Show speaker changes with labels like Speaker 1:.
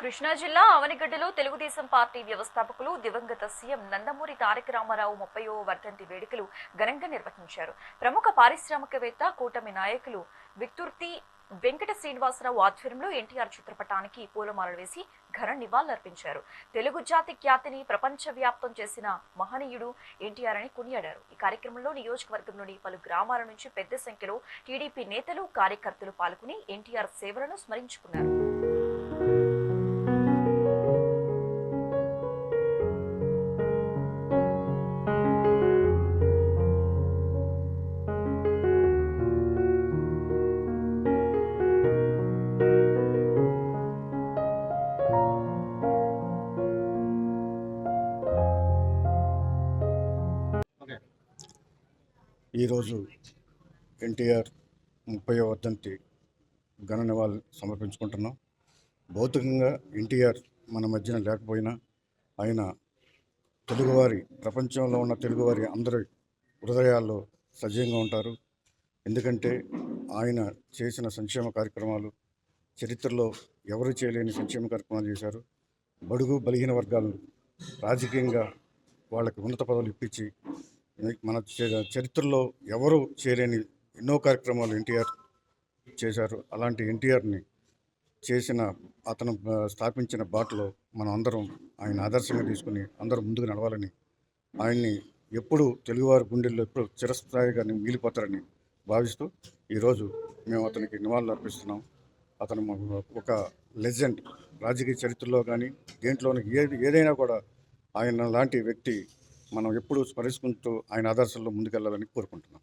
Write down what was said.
Speaker 1: కృష్ణా జిల్లా అవనిగడ్డలో తెలుగుదేశం పార్టీ వ్యవస్థాపకులు దివంగత సీఎం నందమూరి తారక రామారావు ముప్పయో వర్ధంతి వేడుకలు ఘనంగా నిర్వహించారు. ప్రముఖ పారిశ్రామికవేత్త కూటమి నాయకులు విక్తుర్తి వెంకట శ్రీనివాసరావు ఆధ్వర్యంలో ఎన్టీఆర్ చిత్రపటానికి పూలమాలలు వేసి ఘన నివాళులర్పించారు. తెలుగు జాతి ఖ్యాతిని ప్రపంచవ్యాప్తం చేసిన మహనీయుడు ఎన్టీఆర్ అని కొనియాడారు. ఈ కార్యక్రమంలో నియోజకవర్గంలోని పలు గ్రామాల నుంచి పెద్ద సంఖ్యలో టీడీపీ నేతలు కార్యకర్తలు పాల్గొని ఎన్టీఆర్ సేవలను స్మరించుకున్నారు.
Speaker 2: ఈరోజు ఎన్టీఆర్ ముప్పై వర్ధంతి ఘన నివాళులు సమర్పించుకుంటున్నాం. భౌతికంగా ఎన్టీఆర్ మన మధ్యన లేకపోయినా ఆయన తెలుగువారి ప్రపంచంలో ఉన్న తెలుగువారి అందరి హృదయాల్లో సజీవంగా ఉంటారు. ఎందుకంటే ఆయన చేసిన సంక్షేమ కార్యక్రమాలు చరిత్రలో ఎవరు చేయలేని సంక్షేమ కార్యక్రమాలు చేశారు. బడుగు బలహీన వర్గాలను రాజకీయంగా వాళ్ళకి ఉన్నత పదవులు ఇప్పించి మన చరిత్రలో ఎవరు చేయలేని ఎన్నో కార్యక్రమాలు ఎన్టీఆర్ చేశారు. అలాంటి ఎన్టీఆర్ని చేసిన అతను స్థాపించిన బాటలో మనం అందరం ఆయన ఆదర్శంగా తీసుకుని అందరం ముందుకు నడవాలని ఆయన్ని ఎప్పుడు తెలుగువారి గుండెల్లో ఎప్పుడు చిరస్థాయిగా మిగిలిపోతారని భావిస్తూ ఈరోజు మేము అతనికి నివాళులు అర్పిస్తున్నాం. అతను ఒక లెజెండ్. రాజకీయ చరిత్రలో కానీ దేంట్లోని ఏది ఏదైనా కూడా ఆయన లాంటి వ్యక్తి మనం ఎప్పుడూ స్మరించుకుంటూ ఆయన ఆదర్శంలో ముందుకెళ్ళాలని కోరుకుంటున్నాం.